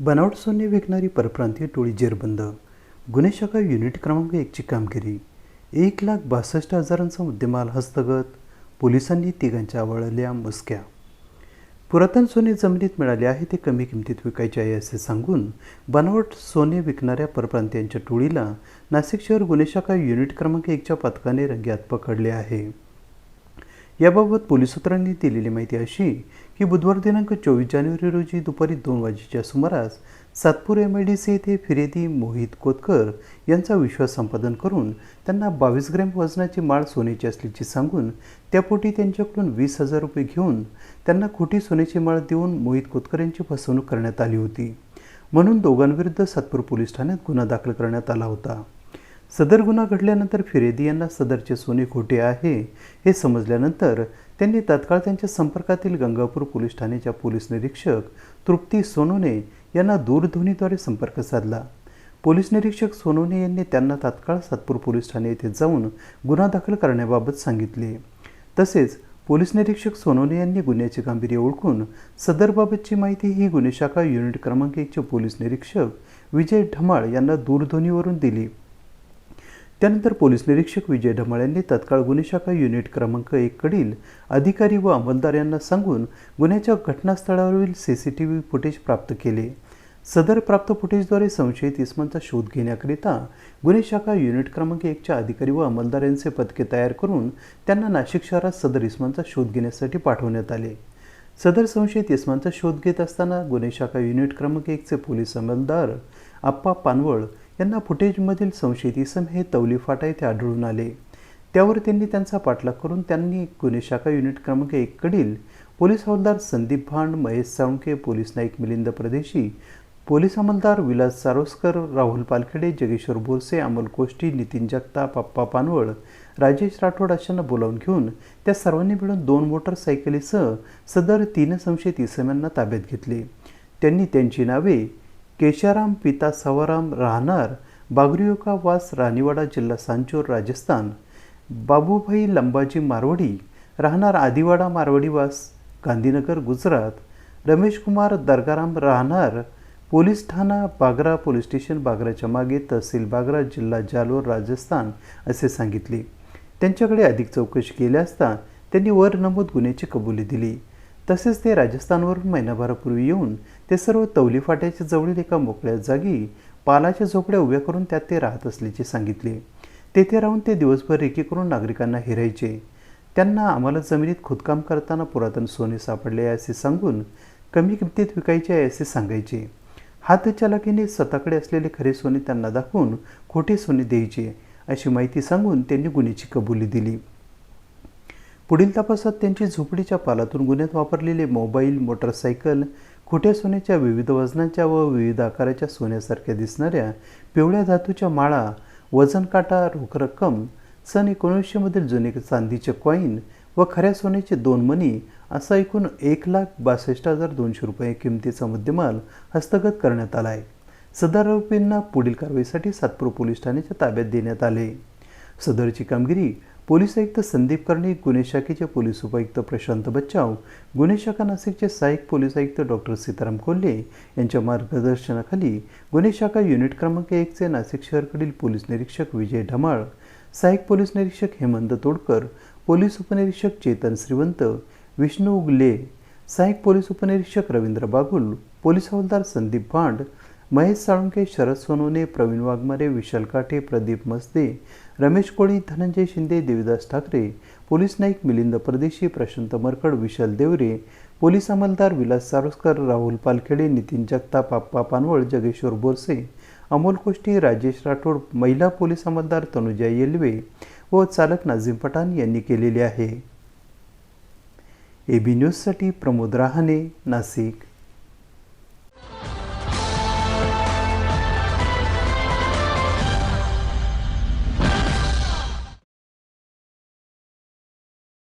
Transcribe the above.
बनावट सोने विकणारी परप्रांतीय टोळी जेरबंद. गुन्हे शाखा युनिट क्रमांक एकची कामगिरी. एक लाख बासष्ट हजारांचा मुद्देमाल हस्तगत. पोलिसांनी तिघांच्या आवळल्या मुसक्या. पुरातन सोने जमिनीत मिळाले आहे ते कमी किमतीत विकायचे आहे असे सांगून बनावट सोने विकणाऱ्या परप्रांतीयांच्या टोळीला नाशिक शहर गुन्हे शाखा युनिट क्रमांक एकच्या पथकाने रंग्यात पकडले आहे. याबाबत पोलीस सूत्रांनी दिलेली माहिती अशी की बुधवार दिनांक चोवीस जानेवारी रोजी दुपारी दोन वाजेच्या सुमारास Satpur M I D C येथे फिर्यादी मोहित कोतकर यांचा विश्वास संपादन करून त्यांना बावीस ग्रॅम वजनाची माळ सोन्याची असल्याची सांगून त्यापोटी त्यांच्याकडून वीस हजार रुपये घेऊन त्यांना खोटी सोन्याची माळ देऊन मोहित कोतकर यांची फसवणूक करण्यात आली होती. म्हणून दोघांविरुद्ध सातपूर पोलीस ठाण्यात गुन्हा दाखल करण्यात आला होता. सदर गुन्हा घडल्यानंतर फिरेदी यांना सदरचे सोने खोटे आहे हे समजल्यानंतर त्यांनी तत्काळ त्यांच्या संपर्कातील गंगापूर पोलीस ठाण्याच्या पोलीस निरीक्षक तृप्ती सोनोने यांना दूरध्वनीद्वारे संपर्क साधला. पोलीस निरीक्षक सोनोने यांनी त्यांना तात्काळ सातपूर पोलीस ठाणे येथे जाऊन गुन्हा दाखल करण्याबाबत सांगितले. तसेच पोलीस निरीक्षक सोनोने यांनी गुन्ह्याचे गांभीर्य ओळखून सदरबाबतची माहिती ही गुन्हे शाखा युनिट क्रमांक एकचे पोलीस निरीक्षक विजय ढमाळ यांना दूरध्वनीवरून दिली. त्यानंतर पोलीस निरीक्षक विजय ढमाळ यांनी तत्काळ गुन्हे शाखा युनिट क्रमांक एककडील अधिकारी व अंमलदार यांना सांगून गुन्ह्याच्या घटनास्थळावरील C C T V footage प्राप्त केले. सदर प्राप्त फुटेजद्वारे संशयित इस्मांचा शोध घेण्याकरिता गुन्हे शाखा युनिट क्रमांक एकच्या अधिकारी व अंमलदार यांचे पथके तयार करून त्यांना नाशिक शहरात सदर इस्मांचा शोध घेण्यासाठी पाठवण्यात आले. सदर संशयित इस्मांचा शोध घेत असताना गुन्हे शाखा युनिट क्रमांक एकचे पोलीस अंमलदार आप्पा पानवळ यांना फुटेजमधील संशयित इसम हे तवली फाटा येथे आढळून आले. त्यावर त्यांनी त्यांचा पाठलाग करून त्यांनी गुन्हे शाखा युनिट क्रमांक एककडील पोलीस हवालदार संदीप भांड महेश साळुंके पोलीस नाईक मिलिंद प्रदेशी पोलीस अंमलदार विलास सारोस्कर राहुल पालखेडे जगेश्वर बोरसे अमोल कोष्टी नितीन जगता पप्पा पानवळ राजेश राठोड अशांना बोलावून घेऊन त्या सर्वांनी मिळून दोन मोटरसायकलीसह सदर तीन संशयित इसमांना ताब्यात घेतले. त्यांनी त्यांची नावे केशाराम पिता सवाराम राहणार बागरियोका वास राणीवाडा जिल्हा सांचोर राजस्थान. बाबूभाई लंबाजी मारवडी राहणार आदिवाडा मारवडी वास गांधीनगर गुजरात. रमेश कुमार दर्गाराम राहणार पोलीस ठाणा बागरा पोलीस स्टेशन बागराच्या मागे तहसील बागरा जिल्हा जालोर राजस्थान असे सांगितले. त्यांच्याकडे अधिक चौकशी केली असता त्यांनी वर नमूद गुन्ह्याची कबुली दिली. तसेच ते राजस्थानवरून महिनाभरापूर्वी येऊन ते सर्व तवली फाट्याच्या जवळील एका मोकळ्या जागी पालाच्या झोपड्या उभ्या करून त्यात ते राहत असल्याचे सांगितले. तेथे राहून ते दिवसभर रेकी करून नागरिकांना हेरायचे. त्यांना आम्हाला जमिनीत खोदकाम करताना पुरातन सोने सापडले आहे असे सांगून कमी किमतीत विकायचे आहे असे सांगायचे. हातचालकीने स्वतःकडे असलेले खरे सोने त्यांना दाखवून खोटे सोने द्यायचे अशी माहिती सांगून त्यांनी गुन्ह्याची कबुली दिली. पुढील तपासात त्यांची झोपडीच्या पालातून गुन्ह्यात वापरलेले मोबाईल मोटरसायकल खोट्या सोन्याच्या विविध वजनाच्या व विविध आकाराच्या सोन्यासारख्या दिसणाऱ्या पिवळ्या धातूच्या माळा वजन काटा रोख रक्कम सन एकोणीसशेमधील जुने चांदीचे कॉईन व खऱ्या सोन्याचे दोन मणी असा एकूण एक लाख बासष्ट हजार दोनशे रुपये किमतीचा मुद्देमाल हस्तगत करण्यात आला आहे सदर आरोपींना पुढील कारवाईसाठी सातपूर पोलीस ठाण्याच्या ताब्यात देण्यात आले. सदरची कामगिरी पोलीस आयुक्त संदीप कर्णिक गुन्हे शाखेचे पोलीस उपायुक्त प्रशांत बच्चाव गुन्हे शाखा नाशिकचे सहाय्यक पोलीस आयुक्त डॉक्टर सीताराम कोल्हे यांच्या मार्गदर्शनाखाली गुन्हे शाखा युनिट क्रमांक एकचे नाशिक शहरकडील पोलीस निरीक्षक विजय ढमाळ सहाय्यक पोलीस निरीक्षक हेमंत तोडकर पोलीस उपनिरीक्षक चेतन श्रीवंत विष्णू उगले सहाय्यक पोलीस उपनिरीक्षक रवींद्र बागुल पोलीस हवालदार संदीप भांड महेश साळुंके शरद सोनवणे प्रवीण वाघमारे विशाल काठे प्रदीप मस्ते रमेश कोळी धनंजय शिंदे देविदास ठाकरे पोलीस नाईक मिलिंद परदेशी प्रशांत मरकड विशाल देवरे पोलीस अंमलदार विलास सारोस्कर राहुल पालखेडे नितीन जगताप आप्पा पानवळ जगेश्वर बोरसे अमोल कोष्टी राजेश राठोड महिला पोलीस अंमलदार तनुजा येलवे व चालक नाझीम पठाण यांनी केलेले आहे. एबी न्यूजसाठी प्रमोद रहाणे नाशिक.